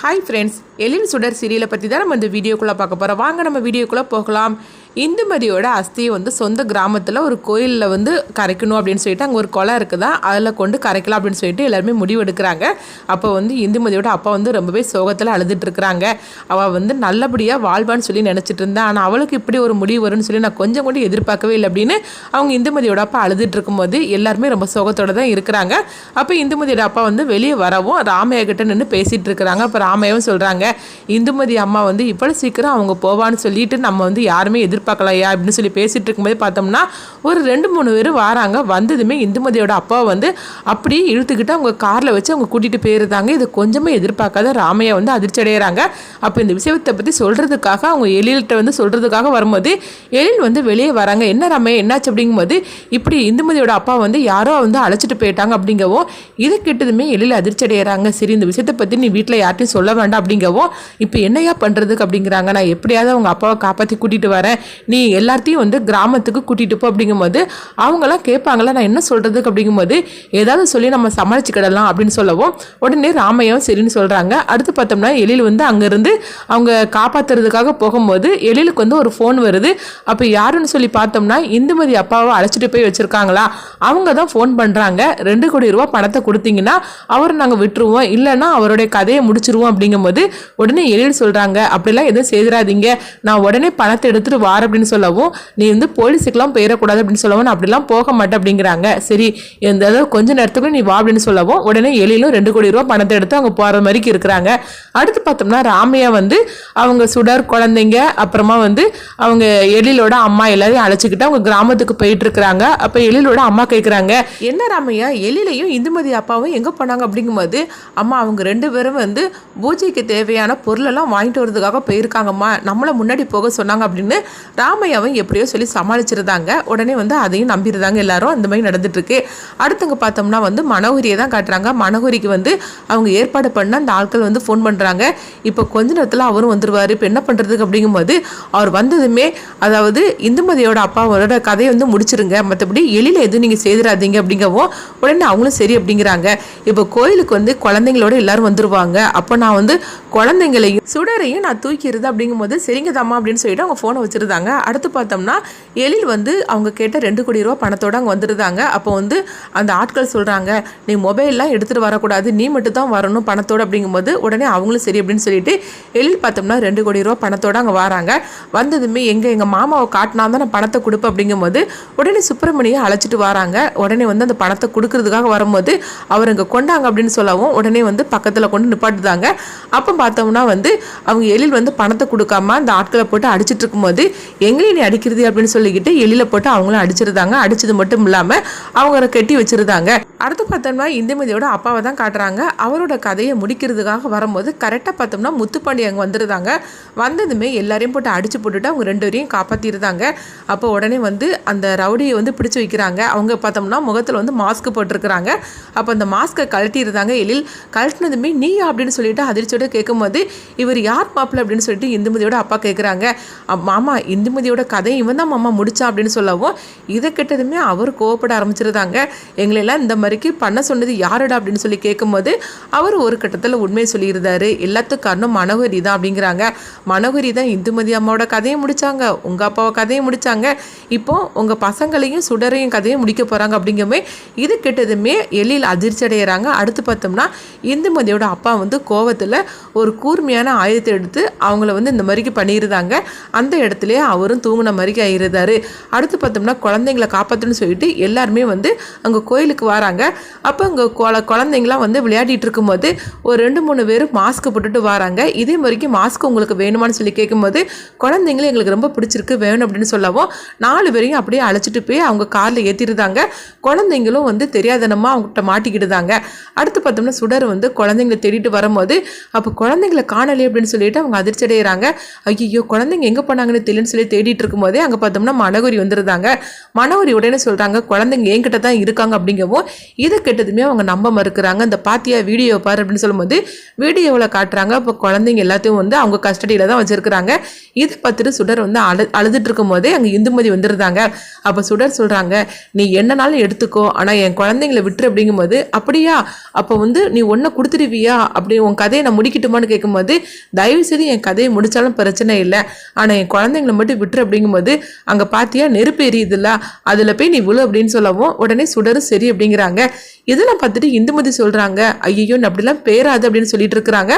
Hi friends எலின் சுடர் சீரியலை பற்றி தான் நம்ம இந்த வீடியோக்குள்ளே பார்க்க போகிறோம் வாங்க நம்ம வீடியோக்குள்ளே போகலாம். இந்துமதியோட அஸ்தியை வந்து சொந்த கிராமத்தில் ஒரு கோயிலில் வந்து கரைக்கணும் அப்படின்னு சொல்லிட்டு அங்கே ஒரு குளம் இருக்குதா? அதில் கொண்டு கரைக்கலாம் அப்படின்னு சொல்லிட்டு எல்லாருமே முடிவு எடுக்கிறாங்க அப்போ வந்து இந்துமதியோட அப்பா வந்து ரொம்பவே சோகத்தில் அழுதுட்டு இருக்கிறாங்க. அவள் வந்து நல்லபடியாக வாழ்வான்னு சொல்லி நினச்சிட்டு இருந்தா. ஆனால் அவளுக்கு இப்படி ஒரு முடிவு வரும்னு சொல்லி நான் கொஞ்சம் கூட எதிர்பார்க்கவே இல்லை அப்படின்னு அவங்க இந்துமதியோட அப்பா அழுதுட்டு இருக்கும்போது எல்லாருமே ரொம்ப சோகத்தோட தான் இருக்கிறாங்க. அப்போ இந்துமதியோட அப்பா வந்து வெளியே வரவும் ராமையா கிட்ட நின்று பேசிட்டு இருக்கிறாங்க. அப்போ ராமையாவும் சொல்கிறாங்க இந்துமதி அம்மா வந்து இவ்வளோ சீக்கிரம் அவங்க போவான்னு சொல்லிட்டு நம்ம வந்து யாருமே எதிர்பார்க்கலையா அப்படின்னு சொல்லி பேசிகிட்டு இருக்கும்போது பார்த்தோம்னா ஒரு ரெண்டு மூணு பேர் வராங்க. வந்ததுமே இந்துமதியோட அப்பா வந்து அப்படியே இழுத்துக்கிட்டு அவங்க காரில் வச்சு அவங்க கூட்டிகிட்டு போயிருந்தாங்க. இது கொஞ்சமே எதிர்பார்க்காத ராமையா வந்து அதிர்ச்சி அடைகிறாங்க அப்போ இந்த விஷயத்தை பற்றி சொல்கிறதுக்காக அவங்க எழில்கிட்ட வந்து சொல்கிறதுக்காக வரும்போது எழில் வந்து வெளியே வராங்க. என்ன ராமையா என்னாச்சு? அப்படிங்கும்போது இப்படி இந்துமதியோட அப்பா வந்து யாரோ வந்து அழைச்சிட்டு போயிட்டாங்க அப்படிங்கவும் இதை கெட்டதுமே எழில் அதிர்ச்சி அடைகிறாங்க சரி இந்த விஷயத்தை பற்றி நீ வீட்டில் யார்ட்டையும் சொல்ல வேண்டாம் அப்படிங்கவும் இப்போ என்னையா பண்ணுறதுக்கு அப்படிங்கிறாங்க. நான் எப்படியாவது அவங்க அப்பாவை காப்பாற்றி கூட்டிகிட்டு வரேன். நீ எல்லாத்தையும் வந்து கிராமத்துக்கு கூட்டிகிட்டு போ அப்படிங்கும்போது அவங்களாம் கேட்பாங்களா நான் என்ன சொல்கிறதுக்கு அப்படிங்கும்போது ஏதாவது சொல்லி நம்ம சமாளிச்சுக்கிடலாம் அப்படின்னு சொல்லவும் உடனே ராமையாவும் சரின்னு சொல்கிறாங்க அடுத்து பார்த்தோம்னா எழில் வந்து அங்கேருந்து அவங்க காப்பாற்றுறதுக்காக போகும்போது எழிலுக்கு வந்து ஒரு ஃபோன் வருது. அப்போ யாருன்னு சொல்லி பார்த்தோம்னா இந்துமதி அப்பாவை அழைச்சிட்டு போய் வச்சுருக்காங்களா? அவங்க தான் ஃபோன் பண்ணுறாங்க ரெண்டு கோடி ரூபா பணத்தை கொடுத்தீங்கன்னா அவரை நாங்கள் விட்டுருவோம். இல்லைன்னா அவருடைய கதையை முடிச்சிருவோம் அப்படிங்கும்போது உடனே எழில் சொல்கிறாங்க அப்படிலாம் எதுவும் செய்திடாதீங்க நான் உடனே பணத்தை எடுத்துகிட்டு வார அப்படின்னு சொல்லவும் நீ வந்து போலீஸுக்கெல்லாம் போயிடக்கூடாது அப்படின்னு சொல்லவும் நான் அப்படிலாம் போக மாட்டேன் அப்படிங்கிறாங்க. சரி இந்த கொஞ்ச நேரத்துக்குள்ள நீ வா அப்படின்னு சொல்லவும் உடனே எழிலும் ரெண்டு கோடி ரூபா பணத்தை எடுத்து அவங்க போகிற மாதிரிக்கு இருக்கிறாங்க. அடுத்து பார்த்தோம்னா ராமையா வந்து அவங்க சுடர் குழந்தைங்க அப்புறமா வந்து அவங்க எழிலோட அம்மா எல்லாரையும் அழைச்சிக்கிட்டு அவங்க கிராமத்துக்கு போயிட்டு இருக்கிறாங்க அப்போ எழிலோட அம்மா கேட்குறாங்க என்ன ராமையா எழிலையும் இந்துமதி அப்பாவும் எங்கே போனாங்க? அப்படிங்கும்போது அம்மா அவங்க ரெண்டு பேரும் வந்து பூஜைக்கு தேவையான பொருளெல்லாம் வாங்கிட்டு வரதுக்காக போயிருக்காங்கம்மா. நம்மளை முன்னாடி போக சொன்னாங்க அப்படின்னு ராமையாவும் எப்படியோ சொல்லி சமாளிச்சிருந்தாங்க. உடனே வந்து அதையும் நம்பியிருந்தாங்க எல்லாரும். அந்த மாதிரி நடந்துட்டுருக்கு. அடுத்தவங்க பார்த்தோம்னா வந்து மனோகரியை தான் காட்டுறாங்க. மனோகரிக்கு வந்து அவங்க ஏற்பாடு பண்ண அந்த ஆட்கள் வந்து ஃபோன் பண்ணுறாங்க இப்போ கொஞ்ச நேரத்தில் அவரும் வந்துருவார். இப்போ என்ன பண்ணுறதுக்கு அப்படிங்கும்போது அவர் வந்ததுமே அதாவது இந்துமதியோட அப்பாவோட கதையை வந்து முடிச்சிருங்க. மற்றபடி எளியில் எதுவும் நீங்கள் செய்திடாதீங்க அப்படிங்கவும் உடனே அவங்களும் சரி அப்படிங்கிறாங்க. இப்போ கோயிலுக்கு வந்து குழந்தைங்களோட எல்லாரும் வந்துருவாங்க. அப்போ நான் வந்து குழந்தைங்களையும் சுடரையும் நான் தூக்கிடுது அப்படிங்கும்போது சரிங்க தாம்மா அப்படின்னு சொல்லிட்டு அவங்க ஃபோனை வச்சுருந்தாங்க. அடுத்து பார்த்தோம்னா எழில் வந்து அவங்க கேட்ட ரெண்டு கோடி ரூபா பணத்தோட அங்கே வந்துருந்தாங்க. அப்போ வந்து அந்த ஆட்கள் சொல்கிறாங்க நீ மொபைல்லாம் எடுத்துகிட்டு வரக்கூடாது. நீ மட்டும் தான் வரணும் பணத்தோட. அப்படிங்கும்போது உடனே அவங்களும் சரி அப்படின்னு சொல்லிட்டு எழில் பார்த்தோம்னா ரெண்டு கோடி ரூபா பணத்தோட அங்கே வராங்க. வந்ததுமே எங்கள் எங்கள் மாமாவை காட்டினா தான் நான் பணத்தை கொடுப்பேன். அப்படிங்கும்போது உடனே சுப்பிரமணியை அழைச்சிட்டு வராங்க. உடனே வந்து அந்த பணத்தை கொடுக்கறதுக்காக வரும்போது அவர் இங்கே கொண்டாங்க அப்படின்னு சொல்லவும் உடனே வந்து பக்கத்தில் கொண்டு நிப்பாட்டுதாங்க அப்போ பார்த்தோம்னா வந்து அவங்க எழில் வந்து பணத்தை கொடுக்காம அந்த ஆட்களை போட்டு அடிச்சிட்டு இருக்கும்போது எங்களையும் நீ அடிக்கிறது அப்படின்னு சொல்லிக்கிட்டு எழில போட்டு அவங்களும் அடிச்சிருந்தாங்க. அடிச்சது மட்டும் இல்லாமல் அவங்கள கட்டி வச்சிருந்தாங்க. அடுத்து பார்த்தோம்னா இந்துமதியோட அப்பாவை தான் காட்டுறாங்க. அவரோட கதையை முடிக்கிறதுக்காக வரும்போது கரெக்டாக பார்த்தோம்னா முத்துப்பாண்டி அங்கே வந்துருந்தாங்க. வந்ததுமே எல்லாரையும் போட்டு அடிச்சு போட்டுட்டு அவங்க ரெண்டு பேரையும் காப்பாற்றிருந்தாங்க அப்போ உடனே வந்து அந்த ரவுடியை வந்து பிடிச்சி வைக்கிறாங்க. அவங்க பார்த்தோம்னா முகத்தில் வந்து மாஸ்க் போட்டிருக்கிறாங்க. அப்போ அந்த மாஸ்க்கை கழட்டியிருந்தாங்க எழில். கழட்டினதுமே நீ அப்படின்னு சொல்லிட்டு அதிர்ச்சியோட கேட்கும்போது இவர் யார் மாப்பிள்ள? அப்படின்னு சொல்லிட்டு இந்துமதியோட அப்பா கேட்குறாங்க. மாமா இந்துமதியோட கதை இவன் தான் மாமா முடிச்சா? அப்படின்னு சொல்லவும் இதை கிட்டதுமே அவர் கோவப்பட ஆரம்பிச்சிருந்தாங்க. எங்களெல்லாம் இந்த வரைக்கும் பண்ண சொன்னது யாருடா அப்படின்னு சொல்லி கேட்கும்போது அவர் ஒரு கட்டத்தில் உண்மையை சொல்லியிருந்தாரு. எல்லாத்துக்கும் காரணம் மனோகரி தான் அப்படிங்கிறாங்க. மனோகரி தான் இந்துமதி அம்மாவோட கதையை முடித்தாங்க உங்கள் அப்பாவை கதையை முடித்தாங்க இப்போ உங்கள் பசங்களையும் சுடரையும் கதையும் முடிக்க போகிறாங்க அப்படிங்கமே இது கெட்டதுமே எழில் அதிர்ச்சி அடைகிறாங்க அடுத்து பார்த்தோம்னா இந்துமதியோட அப்பா வந்து கோவத்தில் ஒரு கூர்மையான ஆயுதத்தை எடுத்து அவங்கள வந்து இந்த மாதிரிக்கு பண்ணியிருந்தாங்க. அந்த இடத்துலயே அவரும் தூங்கின மாதிரிக்கு ஆயிருந்தாரு. அடுத்து பார்த்தோம்னா குழந்தைங்கள காப்பாற்றணும்னு சொல்லிட்டு எல்லாருமே வந்து அங்கே கோயிலுக்கு வராங்க. அப்போ அங்கே குழந்தைங்களாம் வந்து விளையாடிட்டு இருக்கும்போது ஒரு ரெண்டு மூணு பேர் மாஸ்க் போட்டுட்டு வராங்க. இதே மாதிரிக்கு மாஸ்க் உங்களுக்கு வேணுமான்னு சொல்லி கேட்கும்போது குழந்தைங்களும் எங்களுக்கு ரொம்ப பிடிச்சிருக்கு வேணும் அப்படின்னு சொல்லவும் நாலு பேரையும் அப்படியே அழைச்சிட்டு போய் அவங்க காரில் ஏற்றிருந்தாங்க குழந்தைங்களும் வந்து தெரியாதனமாக அவங்ககிட்ட மாட்டிக்கிட்டுதாங்க அடுத்து பார்த்தோம்னா சுடர் வந்து குழந்தைங்களை தேடிட்டு வரும்போது அப்போ குழந்தைங்களை காணலே அப்படின்னு சொல்லிட்டு அவங்க அதிர்ச்சி அடைகிறாங்க ஐயோ குழந்தைங்க எங்கே போனாங்கன்னு தெரியலன்னு சொல்லி தேடிட்டு இருக்கும்போதே அங்கே பார்த்தோம்னா மனகுரி வந்துருந்தாங்க மனகுரி உடனே சொல்கிறாங்க குழந்தைங்க என்கிட்ட தான் இருக்காங்க அப்படிங்கவும் இதை கெட்டதுமே அவங்க நம்ப மறுக்கிறாங்க. இந்த பாத்தியா வீடியோ பாரு அப்படின்னு சொல்லும்போது வீடியோவில் காட்டுறாங்க. அப்போ குழந்தைங்க எல்லாத்தையும் வந்து அவங்க கஸ்டடியில் தான் வச்சுருக்குறாங்க. இதை பார்த்துட்டு சுடர் வந்து அழு அழுதுட்டு இருக்கும் போதே அங்கே இந்துமதி வந்துருந்தாங்க. அப்போ சுடர் சொல்கிறாங்க நீ என்னனாலும் எடுத்துக்கோ. ஆனால் என் குழந்தைங்களை விட்டுரு அப்படிங்கும்போது அப்படியா? அப்போ வந்து நீ ஒன்றை கொடுத்துருவியா? அப்படி உன் கதையை நான் முடிக்கட்டுமான்னு கேட்கும்போது தயவு செய்து என் கதையை முடித்தாலும் பிரச்சனை இல்லை. ஆனால் என் குழந்தைங்களை மட்டும் விட்டுரு அப்படிங்கும்போது அங்கே பார்த்தியா நெருப்பு எரியுதுல்ல. அதில் போய் நீ விழு அப்படின்னு சொல்லவும் உடனே சுடர் சரி அப்படிங்கிறாங்க. இதெல்லாம் பார்த்துட்டு இந்துமதி சொல்கிறாங்க ஐயோ அப்படிலாம் பேராது அப்படின்னு சொல்லிட்டு இருக்கிறாங்க.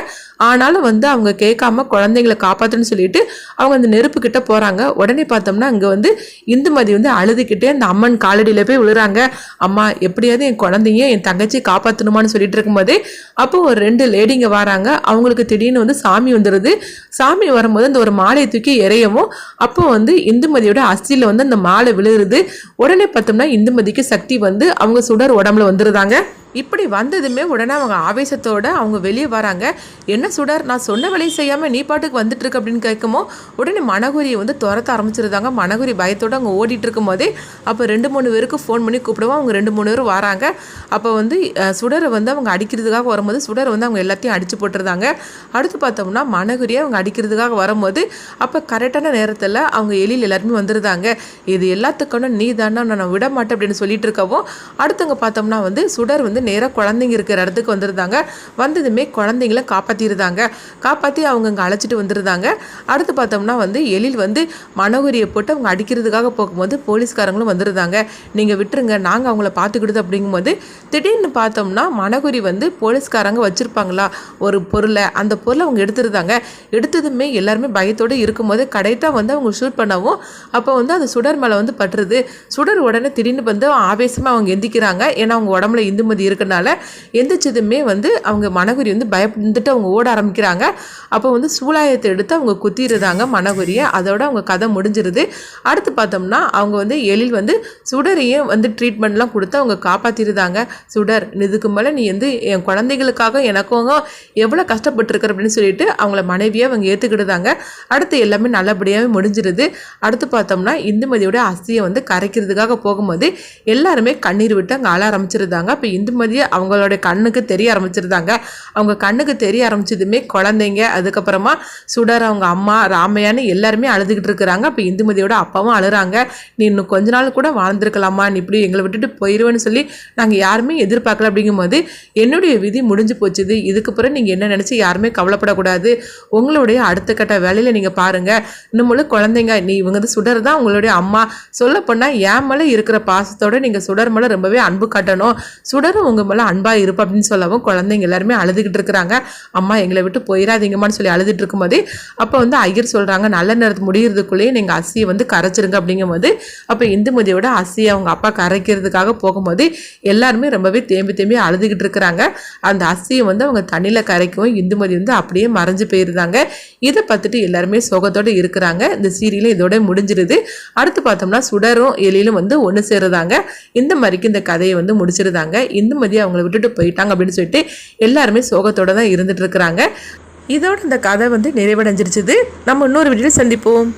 ஆனாலும் வந்து அவங்க கேட்காம குழந்தைங்களை காப்பாற்றுன்னு சொல்லிட்டு அவங்க அந்த நெருப்பு கிட்ட போகிறாங்க உடனே பார்த்தோம்னா அங்கே வந்து இந்துமதி வந்து அழுதுகிட்டே அந்த அம்மன் காலடியில் போய் விழுறாங்க. அம்மா எப்படியாவது என் குழந்தைய என் தங்கச்சி காப்பாற்றணுமான்னு சொல்லிட்டு இருக்கும்போதே அப்போ ஒரு ரெண்டு லேடிங்க வராங்க. அவங்களுக்கு திடீர்னு வந்து சாமி வந்துடுது சாமி வரும்போது அந்த ஒரு மாலையை தூக்கி இறையவும் அப்போ வந்து இந்துமதியோட அஸ்தியில் வந்து அந்த மாலை விழுகிறது. உடனே பார்த்தோம்னா இந்துமதிக்கு சக்தி வந்து அவங்க சுடர் உடம்புல வந்துருந்தாங்க இப்படி வந்ததுமே உடனே அவங்க ஆவேசத்தோடு அவங்க வெளியே வராங்க. என்ன சுடர் நான் சொன்ன வேலையை செய்யாமல் நீ பாட்டுக்கு வந்துட்டுருக்கு? அப்படின்னு கேட்குமோ உடனே மனகுரியை வந்து துரத்த ஆரம்பிச்சிருந்தாங்க. மனகுரி பயத்தோடு அவங்க ஓடிட்டு இருக்கும் போதே அப்போ ரெண்டு மூணு பேருக்கு ஃபோன் பண்ணி கூப்பிடுவோம் அவங்க ரெண்டு மூணு பேரும் வராங்க. அப்போ வந்து சுடரை வந்து அவங்க அடிக்கிறதுக்காக வரும்போது சுடர் வந்து அவங்க எல்லாத்தையும் அடித்து போட்டுருந்தாங்க. அடுத்து பார்த்தோம்னா மனகுரியை அவங்க அடிக்கிறதுக்காக வரும்போது அப்போ கரெக்டான நேரத்தில் அவங்க எலியில் எல்லாருமே வந்துருந்தாங்க. இது எல்லாத்துக்கான நீ தானே நான் விட மாட்டேன் அப்படின்னு சொல்லிட்டு இருக்கவும் அடுத்தவங்க பார்த்தோம்னா வந்து சுடர் வந்து நேராக குழந்தைங்க இருக்கிற இடத்துக்கு வந்திருந்தாங்க. வந்ததுமே குழந்தைங்கள காப்பாற்றிருந்தாங்க காப்பாற்றி அவங்க அங்கே அழைச்சிட்டு வந்துருந்தாங்க. அடுத்து பார்த்தோம்னா வந்து எழில் வந்து மனோகரியை போட்டு அவங்க அடிக்கிறதுக்காக போகும்போது போலீஸ்காரங்களும் வந்துருந்தாங்க. நீங்கள் விட்டுருங்க நாங்கள் அவங்கள பார்த்துக்கிடுது. அப்படிங்கும்போது திடீர்னு பார்த்தோம்னா மனகுரி வந்து போலீஸ்காரங்க வச்சுருப்பாங்களா? ஒரு பொருளை அந்த பொருளை அவங்க எடுத்துருந்தாங்க. எடுத்ததுமே எல்லாருமே பயத்தோடு இருக்கும்போது கரெக்டாக வந்து அவங்க ஷூட் பண்ணவும் அப்போ வந்து அந்த சுடர் மேலே வந்து பட்டுருது. சுடர் உடனே திடீர்னு வந்து ஆவேசமாக அவங்க எந்திக்கிறாங்க. ஏன்னா அவங்க உடம்புல இந்துமதி இருக்கனால எந்திரிச்சதுமே வந்து அவங்க மனகுரி வந்து பயந்துட்டு அவங்க ஓட ஆரம்பிக்கிறாங்க. அப்போ வந்து சூலாயத்தை எடுத்து அவங்க குத்திடுறாங்க மனகுரியை. அதோட அவங்க கதை முடிஞ்சிருது. அடுத்து பார்த்தோம்னா அவங்க வந்து எழில் வந்து சுடரையும் வந்து ட்ரீட்மெண்ட்லாம் கொடுத்து அவங்க காப்பாற்றிருந்தாங்க சுடர் இதுக்கு மேலே நீ வந்து என் குழந்தைகளுக்காக எனக்கும் எவ்வளோ கஷ்டப்பட்டுருக்குற அப்படின்னு சொல்லிட்டு அவங்கள மனைவியாக அவங்க ஏற்றுக்கிடுதாங்க அடுத்து எல்லாமே நல்லபடியாகவே முடிஞ்சிருது. அடுத்து பார்த்தோம்னா இந்துமதியோட அஸ்தியை வந்து கரைக்கிறதுக்காக போகும்போது எல்லாருமே கண்ணீர் விட்டு அங்கே அழ ஆரம்பிச்சிருந்தாங்க. அப்போ வெகுமதி அவங்களோட கண்ணுக்கு தெரிய ஆரம்பிச்சிருந்தாங்க. அவங்க கண்ணுக்கு தெரிய ஆரம்பிச்சதுமே குழந்தைங்க அதுக்கப்புறமா சுடர் அவங்க அம்மா ராமையான்னு எல்லாருமே அழுதுகிட்டு இருக்கிறாங்க. அப்போ இந்துமதியோட அப்பாவும் அழுறாங்க. நீ இன்னும் கொஞ்ச நாள் கூட வாழ்ந்துருக்கலாமா? நீ இப்படி எங்களை விட்டுட்டு போயிடுவேன்னு சொல்லி நாங்கள் யாருமே எதிர்பார்க்கல. அப்படிங்கும்போது என்னுடைய விதி முடிஞ்சு போச்சுது. இதுக்கு நீங்கள் என்ன நினச்சி யாருமே கவலைப்படக்கூடாது. உங்களுடைய அடுத்த கட்ட வேலையில் நீங்கள் பாருங்கள் இன்னும் குழந்தைங்க நீ இவங்க வந்து சுடர் தான் உங்களுடைய அம்மா. சொல்ல போனால் என் மேலே இருக்கிற பாசத்தோட நீங்கள் சுடர் மேலே ரொம்பவே அன்பு காட்டணும். சுடரும் உங்கள் மேலே அன்பாக இருப்பா அப்படின்னு சொல்லவும் குழந்தைங்க எல்லாருமே அழுதுகிட்டு இருக்கிறாங்க. அம்மா எங்களை விட்டு போயிடாதீங்கம்மான்னு சொல்லி அழுதுட்டு இருக்கும்போது அப்போ வந்து ஐயர் சொல்கிறாங்க நல்ல நேரத்து முடிகிறதுக்குள்ளேயே நீங்கள் அசியை வந்து கரைச்சிருங்க அப்படிங்கும்போது அப்போ இந்துமதியோட அசியை அவங்க அப்பா கரைக்கிறதுக்காக போகும்போது எல்லாருமே ரொம்பவே தேம்பி தேம்பி அழுதுகிட்டு இருக்கிறாங்க. அந்த அசியை வந்து அவங்க தண்ணியில் கரைக்கவும் இந்துமதி வந்து அப்படியே மறைஞ்சு போயிருந்தாங்க. இதை பார்த்துட்டு எல்லாருமே சோகத்தோடு இருக்கிறாங்க. இந்த சீரியலும் இதோட முடிஞ்சிருது. அடுத்து பார்த்தோம்னா சுடரும் எலியிலும் வந்து ஒன்று சேருதாங்க. இந்த மாதிரிக்கு இந்த கதையை வந்து முடிச்சிருந்தாங்க இந்துமதி அவங்கள விட்டுட்டு போயிட்டாங்க அப்படின்னு சொல்லிட்டு எல்லாருமே சோகத்தோட தான் இருந்துட்டு இருக்கிறாங்க. இதோட இந்த கதை வந்து நிறைவடைஞ்சிருச்சுது. நம்ம இன்னொரு வீடியோ சந்திப்போம்.